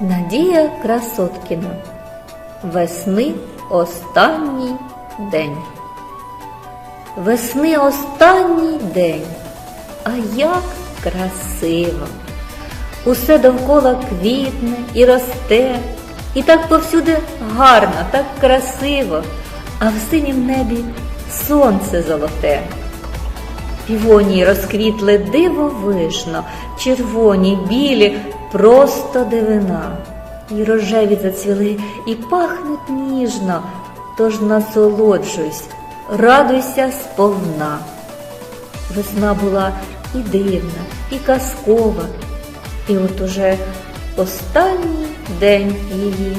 Надія Красоткіна. Весни останній день. Весни останній день. А як красиво! Усе довкола квітне і росте, і так повсюди гарно, так красиво, а в синім небі сонце золоте. Півонії розквітли дивовижно, червоні, білі, просто дивина. І рожеві зацвіли, і пахнуть ніжно, тож насолоджуйся, радуйся сповна. Весна була і дивна, і казкова, і от уже останній день її.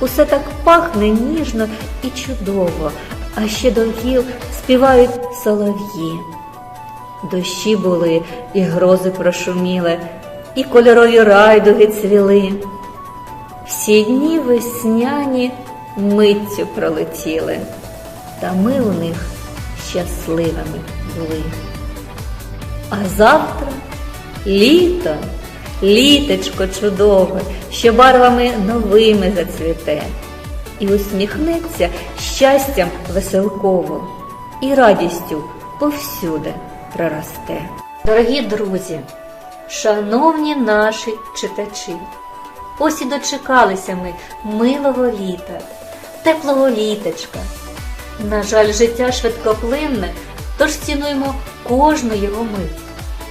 Усе так пахне ніжно і чудово, а ще до гіл співають солов'ї. Дощі були, і грози прошуміли, і кольорові райдуги цвіли. Всі дні весняні миттю пролетіли, та ми у них щасливими були. А завтра літо, літечко чудове, що барвами новими зацвіте, і усміхнеться щастям веселково, і радістю повсюди проросте. Дорогі друзі, шановні наші читачі, ось і дочекалися ми милого літа, теплого літочка. На жаль, життя швидкоплинне, тож цінуємо кожну його мить.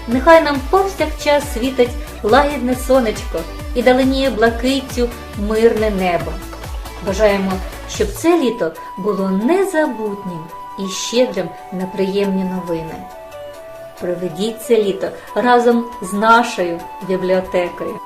Нехай нам повсякчас світить лагідне сонечко і даленіє блакиттю мирне небо. Бажаємо, щоб це літо було незабутнім і щедрим на приємні новини. Проведіть це літо разом з нашою бібліотекою.